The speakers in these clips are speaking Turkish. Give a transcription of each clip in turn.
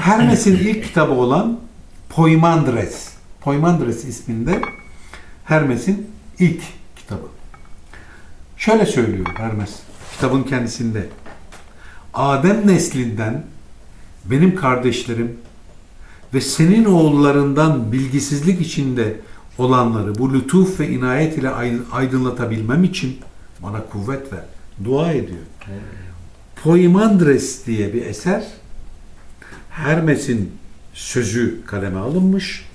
Hermes'in ilk kitabı olan Poimandres. Poimandres isminde Hermes'in ilk kitabı. Şöyle söylüyor Hermes kitabın kendisinde. Adem neslinden benim kardeşlerim ve senin oğullarından bilgisizlik içinde olanları bu lütuf ve inayet ile ay- aydınlatabilmem için bana kuvvet ver. Dua ediyor. Poimandres diye bir eser Hermes'in sözü kaleme alınmış.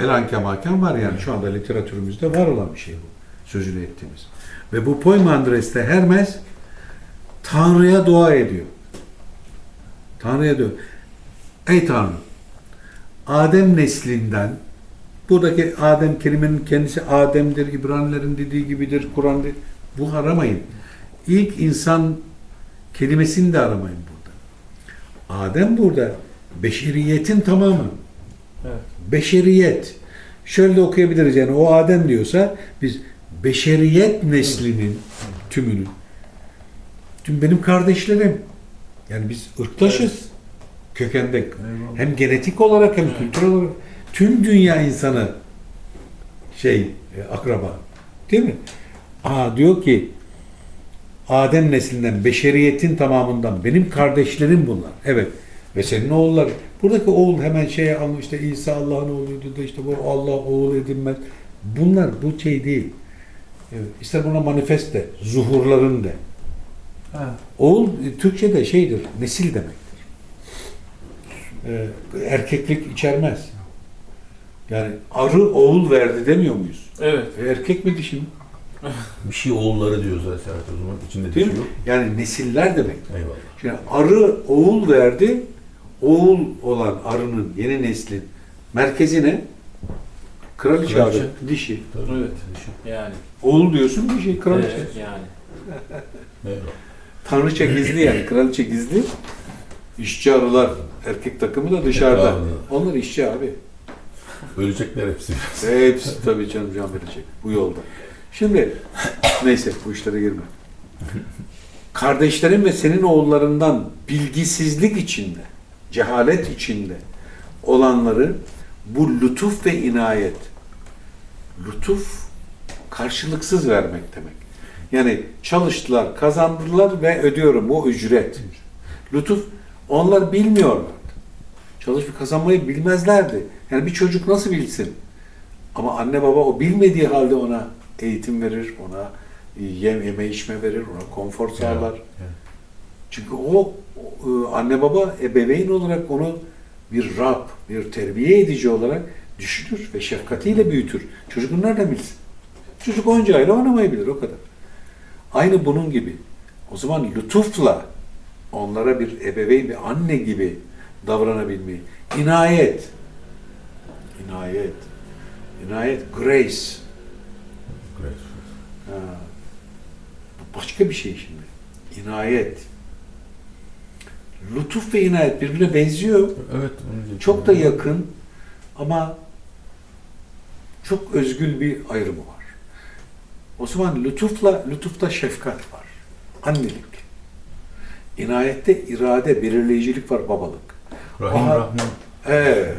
Elan kemaken var yani şu anda literatürümüzde var olan bir şey bu. Sözünü ettiğimiz. Ve bu Poimandres'te Hermes Tanrı'ya dua ediyor. Tanrı'ya diyor. Ey Tanrı, Adem neslinden, buradaki Adem kelimenin kendisi Adem'dir, İbranilerin dediği gibidir, Kur'an de- bu aramayın. İlk insan kelimesini de aramayın burada. Adem burada beşeriyetin tamamı. Evet. Beşeriyet. Şöyle de okuyabiliriz yani o Adem diyorsa biz beşeriyet neslinin tümünü. Tüm benim kardeşlerim. Yani biz ırktaşız. Kökende. Eyvallah. Hem genetik olarak hem kültürel olarak tüm dünya insanı şey e, akraba. Değil mi? Aa diyor ki Adem neslinden, beşeriyetin tamamından benim kardeşlerim bunlar. Evet. Ve senin oğulları. Buradaki oğul hemen şeye almış işte İsa Allah'ın oğluydu da işte bu Allah oğul edinmez. Bunlar bu şey değil. Evet. İster buna manifest de, zuhurların de. Ha. Oğul e, Türkçe'de şeydir, nesil demektir. Ee, erkeklik içermez. Yani arı oğul verdi demiyor muyuz? Evet. E, erkek mi dişi mi? Bir şey oğulları diyor zaten o zaman. İçinde Değil bir şey yok. Yani nesiller demek. Eyvallah. Şimdi arı oğul verdi. Oğul olan arının yeni neslin merkezine kraliçe Kraliçe. arı, dişi. Tabii. Evet. Dişi. Yani. Oğul diyorsun dişi, kraliçe. Evet, yani. Eyvallah. Tanrıça gizli yani, kraliçe gizli. İşçi arılar, erkek takımı da dışarıda. Onlar işçi abi. Ölecekler hepsi. Hepsi tabii canım can verecek bu yolda. Şimdi neyse bu işlere girme. Kardeşlerin ve senin oğullarından bilgisizlik içinde, cehalet içinde olanları bu lütuf ve inayet, lütuf karşılıksız vermek demek. Yani çalıştılar, kazandılar ve ödüyorum o ücret. Lütuf onlar bilmiyorlardı. Çalışıp kazanmayı bilmezlerdi. Yani bir çocuk nasıl bilsin? Ama anne baba o bilmediği halde ona eğitim verir, ona yem, yeme içme verir, ona konfor sağlar. evet. Çünkü o, o, anne baba ebeveyn olarak onu bir Rab, bir terbiye edici olarak düşünür ve şefkatiyle büyütür. Çocuk bunu nereden bilsin? Çocuk oyuncağıyla oynamayı bilir o kadar. Aynı bunun gibi. O zaman lütufla onlara bir ebeveyn, bir anne gibi davranabilmeyi. İnayet. İnayet. İnayet, grace. Ha. Başka bir şey şimdi. İnayet. Lütuf ve inayet birbirine benziyor. Evet. Çok da yakın ama çok özgül bir ayrımı var. O zaman lütufla, lütufta şefkat var. Annelik. İnayette irade, belirleyicilik var, babalık. Rahim Aha. Rahman. Evet.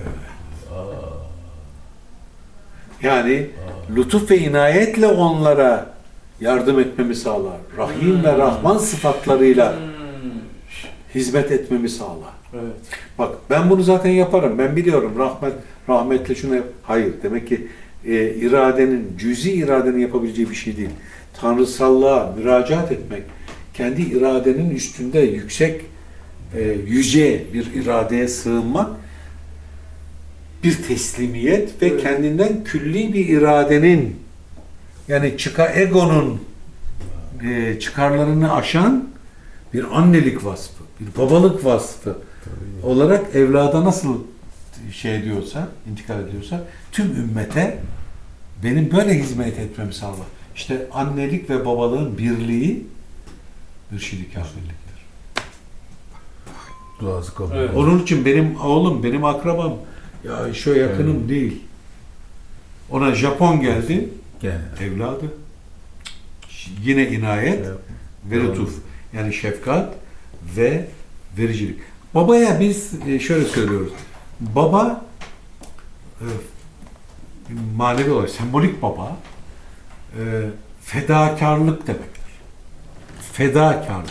Yani lütuf ve inayetle onlara yardım etmemi sağlar. Rahim ve Rahman sıfatlarıyla Hmm. hizmet etmemi sağlar. Evet. Bak ben bunu zaten yaparım. Ben biliyorum rahmet rahmetle şunu yap. Hayır. Demek ki e, iradenin, cüzi iradenin yapabileceği bir şey değil. Tanrısallığa müracaat etmek, kendi iradenin üstünde yüksek, e, yüce bir iradeye sığınmak bir teslimiyet ve Evet. kendinden külli bir iradenin yani çıka egonun e, çıkarlarını aşan bir annelik vasfı, bir babalık vasfı Tabii. olarak evlada nasıl şey ediyorsa, intikal ediyorsa tüm ümmete benim böyle hizmet etmemi sağlar. İşte annelik ve babalığın birliği mürşidi kamilliktir. Duası kabul. Evet. Onun için benim oğlum, benim akrabam ya şu yakınım değil. Ona Japon geldi, Gene. evladı. Yine inayet Evet. ve lütuf. Yani şefkat ve vericilik. Babaya biz e, şöyle söylüyoruz. Baba e, manevi olarak sembolik baba e, fedakarlık demektir. Fedakarlık.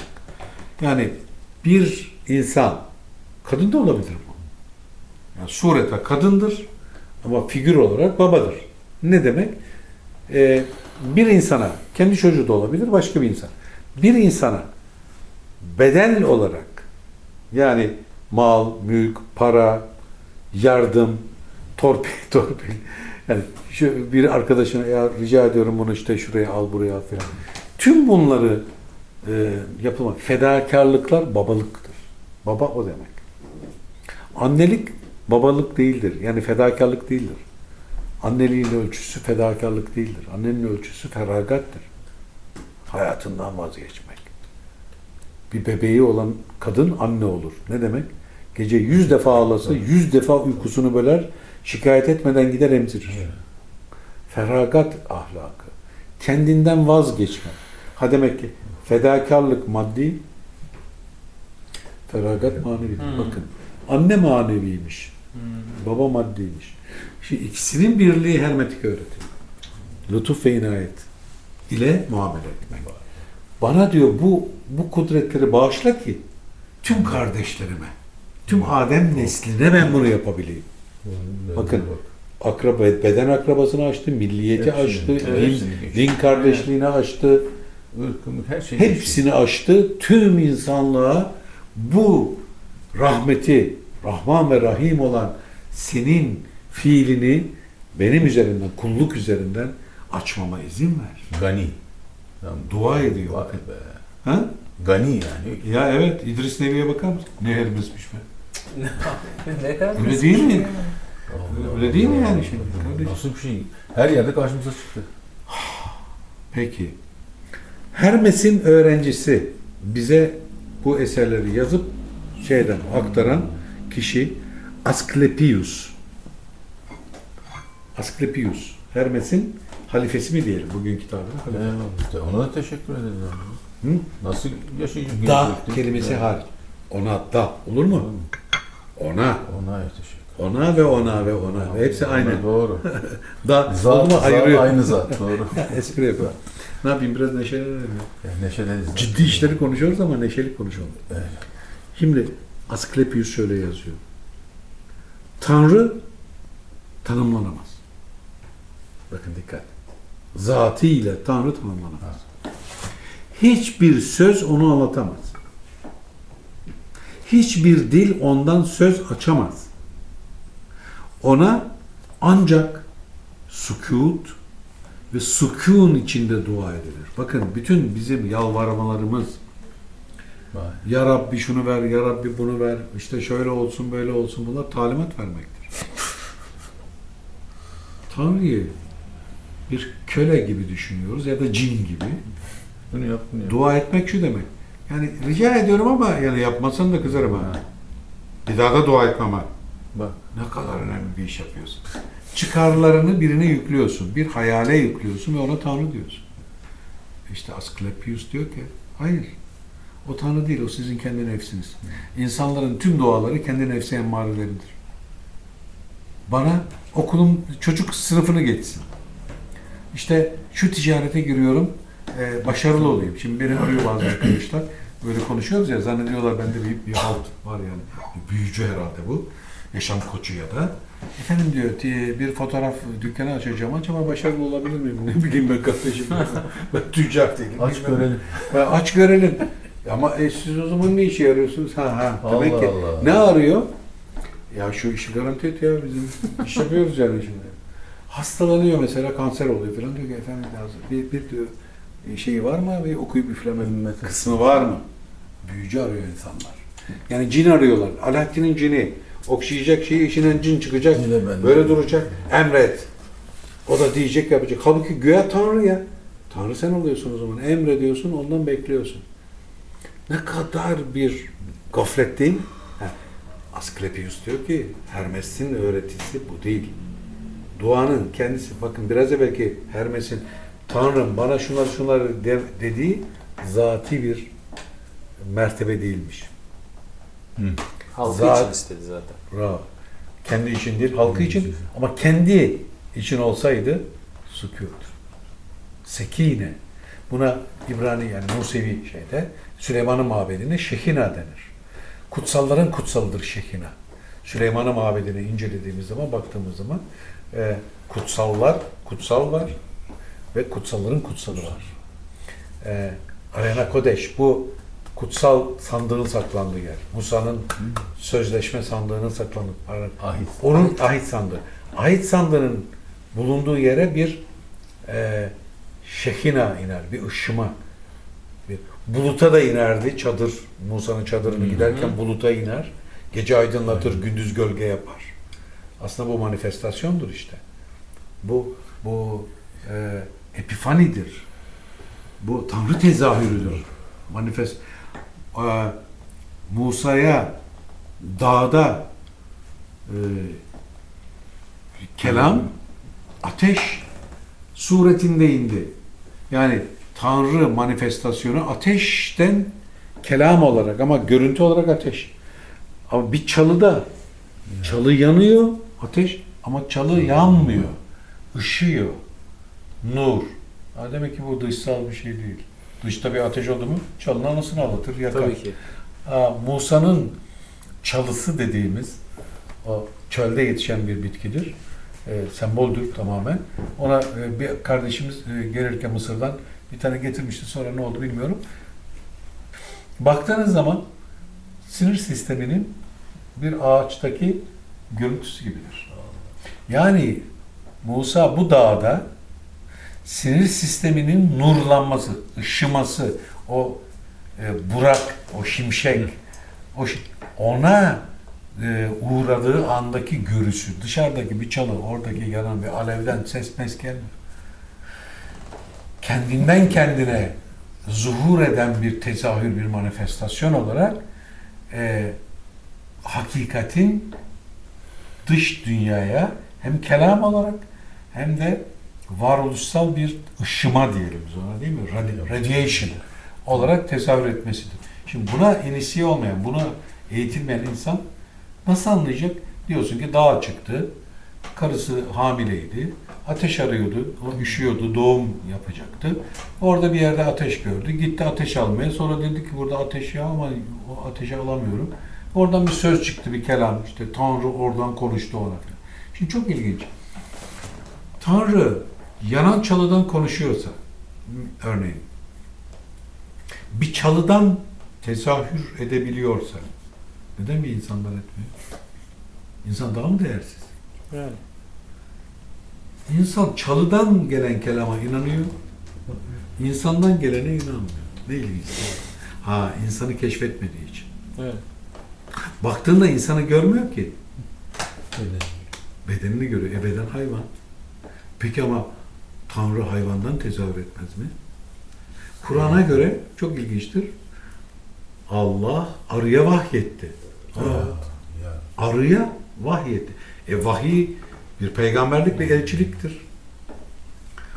Yani bir insan kadın da olabilir bu. Yani surete kadındır ama figür olarak babadır. Ne demek? E, bir insana, kendi çocuğu da olabilir, başka bir insan. Bir insana bedel olarak yani mal, mülk, para, yardım, torpil, torpil. Yani şu bir arkadaşına ya rica ediyorum bunu işte şuraya al buraya al filan. Tüm bunları e, yapılmak. Fedakarlıklar babalıktır. Baba o demek. Annelik babalık değildir. Yani fedakarlık değildir. Anneliğin ölçüsü fedakarlık değildir. Annenin ölçüsü feragattır. Hayatından vazgeçmek. Bir bebeği olan kadın anne olur. Ne demek? Gece yüz defa ağlasa, yüz defa uykusunu böler, şikayet etmeden gider emzirir. Feragat ahlakı. Kendinden vazgeçme. Ha demek ki fedakarlık maddi, feragat manevi. Hmm. Bakın, anne maneviymiş, Hmm. baba maddiymiş. Şimdi ikisinin birliği hermetik öğretim. Lütuf ve inayet ile muamele etmek. Bana diyor bu bu kudretleri bağışla ki tüm kardeşlerime, tüm Adem nesline ben bunu yapabileyim. Bakın, Akraba, beden akrabasını açtı, milliyeti Hepsini, açtı, din, din kardeşliğini açtı, her şey hepsini açtı. Tüm insanlığa bu rahmeti, Rahman ve Rahim olan senin fiilini benim üzerinden, kulluk üzerinden açmama izin ver. Gani. Tamam. Dua ediyor. Vay be. Ha? Gani yani. Ya evet İdris Nebi'ye bakar mısın? Ne herimizmiş be. ne kadar Öyle değil mi? Allah Öyle değil mi yani şimdi kardeşim? Nasıl bir şey? Her yerde karşımıza çıktı. Peki. Hermes'in öğrencisi bize bu eserleri yazıp şeyden aktaran kişi Asklepius. Asklepius. Hermes'in halifesi mi diyelim bugün kitabına? Halife. Ona da teşekkür ederiz. Hı? Nasıl yaşayacak? Da kelimesi Yani. hariç. Ona da olur mu? Ona. Ona ya teşekkür Ona ve ona ve ona. Ve hepsi aynı. Doğru. Da Zat, zat ayırıyor. aynı zat. Doğru. Espri yapıyor. Ne yapayım biraz neşelenelim. ya. Yani neşeleriz. Ciddi işleri konuşuyoruz ama neşeli konuşalım. Evet. Şimdi Asklepius şöyle yazıyor. Tanrı tanımlanamaz. Bakın dikkat. Zatıyla Tanrı tanımlanamaz. Hiçbir söz onu anlatamaz. Hiçbir dil ondan söz açamaz. Ona ancak sükut ve sükun içinde dua edilir. Bakın bütün bizim yalvarmalarımız, Vay. ya Rabbi şunu ver, ya Rabbi bunu ver, işte şöyle olsun, böyle olsun bunlar talimat vermektir. Tanrı'yı bir köle gibi düşünüyoruz ya da cin gibi. Bunu yap, bunu yap. Dua etmek şu demek. Yani rica ediyorum ama yani yapmasan da kızarım ha. Bir daha da dua etmem ha. Bak. Ne kadar önemli bir iş yapıyorsun. Çıkarlarını birine yüklüyorsun. Bir hayale yüklüyorsun ve ona Tanrı diyorsun. İşte Asklepius diyor ki hayır. O Tanrı değil, o sizin kendi nefsiniz. İnsanların tüm duaları kendi nefsi emmareleridir. Bana okulun çocuk sınıfını geçsin. İşte şu ticarete giriyorum, e, başarılı olayım. Şimdi beni arıyor bazı arkadaşlar. Böyle konuşuyoruz ya, zannediyorlar bende bir, bir halt var yani. Bir büyücü herhalde bu. Yaşam koçu ya da. Efendim diyor, "ti- bir fotoğraf dükkanı açacağım. Acaba başarılı olabilir miyim? Ne bileyim ben kardeşim. ben tüccar değilim. Aç görelim. Ha, aç görelim. Ama e, siz o zaman ne işe yarıyorsunuz? Ha ha. Demek Allah ki Allah. ne arıyor? Ya şu işi garanti et ya bizim iş yapıyoruz yani şimdi. Hastalanıyor mesela kanser oluyor falan diyor ki efendim. Bir, bir diyor şeyi var mı? Bir okuyup üfleme kısmı var mı? Büyücü arıyor insanlar. Yani cin arıyorlar. Alaaddin'in cini. Okşayacak şeyi içinden cin çıkacak. Böyle duracak. Emret. O da diyecek yapacak. Halbuki güya Tanrı ya. Tanrı sen oluyorsun o zaman. Emrediyorsun ondan bekliyorsun. Ne kadar bir gaflet değil mi? Ha, Asklepius diyor ki Hermes'in öğretisi bu değil. Duanın kendisi bakın biraz evvelki Hermes'in Tanrım bana şunları şunları de, dediği zati bir mertebe değilmiş. Hı. Halkı Zat- için istedi zaten. Bravo. Kendi için değil, halkı için ama kendi için olsaydı sükut. Sekine. Buna İbrani yani Musevi şeyde Süleyman'ın mabedine Şehina denir. Kutsalların kutsalıdır Şehina. Süleyman'ın mabedini incelediğimiz zaman, baktığımız zaman e, kutsallar, kutsal var ve kutsalların kutsalı var. E, Arena Kodeş bu kutsal sandığın saklandığı yer. Musa'nın sözleşme sandığının saklandığı Ahit. onun ahit sandığı. Ahit sandığının bulunduğu yere bir e, şehina iner, bir ışıma. Bir, buluta da inerdi çadır. Musa'nın çadırını giderken buluta iner. Gece aydınlatır, gündüz gölge yapar. Aslında bu manifestasyondur işte. Bu bu e, epifanidir. Bu Tanrı tezahürüdür. Manifest e, Musa'ya dağda e, kelam ateş suretinde indi. Yani Tanrı manifestasyonu ateşten kelam olarak ama görüntü olarak ateş. Ama bir çalıda çalı yanıyor ateş ama çalı yanmıyor. Işıyor. Nur. Ha demek ki bu dışsal bir şey değil. Dışta bir ateş oldu mu çalının anasını ağlatır, yakar. Tabii ki. Musa'nın çalısı dediğimiz o çölde yetişen bir bitkidir. E, semboldür tamamen. Ona e, bir kardeşimiz e, gelirken Mısır'dan bir tane getirmişti. Sonra ne oldu bilmiyorum. Baktığınız zaman sinir sisteminin bir ağaçtaki görüntüsü gibidir. Yani Musa bu dağda sinir sisteminin nurlanması, ışıması, o e, burak, o şimşek, o ona e, uğradığı andaki görüsü, dışarıdaki bir çalı, oradaki yanan bir alevden ses mes gelmiyor. Kendinden kendine zuhur eden bir tezahür, bir manifestasyon olarak e, hakikatin dış dünyaya hem kelam olarak hem de varoluşsal bir ışıma diyelim ona değil mi? Radi- Radiation olarak tezahür etmesidir. Şimdi buna inisiye olmayan, buna eğitilmeyen insan nasıl anlayacak? Diyorsun ki dağa çıktı, karısı hamileydi, ateş arıyordu, o üşüyordu, doğum yapacaktı. Orada bir yerde ateş gördü, gitti ateş almaya, sonra dedi ki burada ateş ya ama o ateşi alamıyorum. Oradan bir söz çıktı, bir kelam, işte Tanrı oradan konuştu ona falan. Şimdi çok ilginç. Tanrı yanan çalıdan konuşuyorsa, örneğin, bir çalıdan tezahür edebiliyorsa, neden bir insandan etmiyor? İnsan daha mı değersiz? Yani. İnsan çalıdan gelen kelama inanıyor, insandan gelene inanmıyor. Ne var? Ha, insanı keşfetmediği için. Evet. Baktığında insanı görmüyor ki. Öyle. Bedenini görüyor. E beden hayvan. Peki ama Tanrı hayvandan tezahür etmez mi? Kur'an'a göre çok ilginçtir. Allah arıya vahyetti. Aa, Ya. arıya vahyetti. E vahiy bir peygamberlik ve elçiliktir.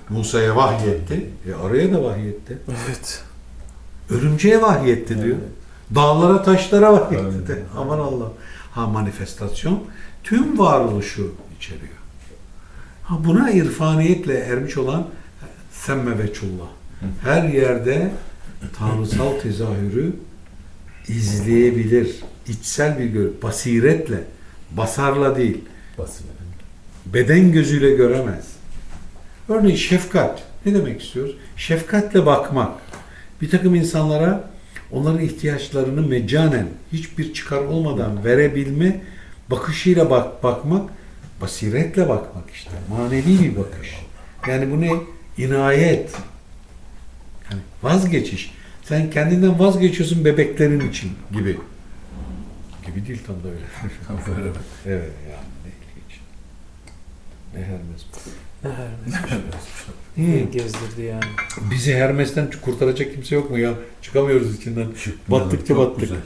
Musa'ya vahyetti. E arıya da vahyetti. Evet. Örümceğe vahyetti diyor. Dağlara taşlara vahyetti de. Aman Allah. Ha manifestasyon tüm varoluşu içeriyor. Ha buna irfaniyetle ermiş olan semme veçullah. Her yerde tanrısal tezahürü izleyebilir. İçsel bir gör, basiretle, basarla değil, beden gözüyle göremez. Örneğin şefkat. Ne demek istiyoruz? Şefkatle bakmak. Bir takım insanlara onların ihtiyaçlarını meccanen, hiçbir çıkar olmadan verebilme bakışıyla bak bakmak, basiretle bakmak işte. Manevi bir bakış. Yani bu ne? İnayet. Yani vazgeçiş. Sen kendinden vazgeçiyorsun bebeklerin için gibi. Gibi değil tam da öyle. Böyle. evet ya ne ilginç. Ne Hermes. Ne Hermes. Gezdirdi yani? Bizi Hermes'ten kurtaracak kimse yok mu ya? Çıkamıyoruz içinden. Şık, Battıkça çok battık. güzel.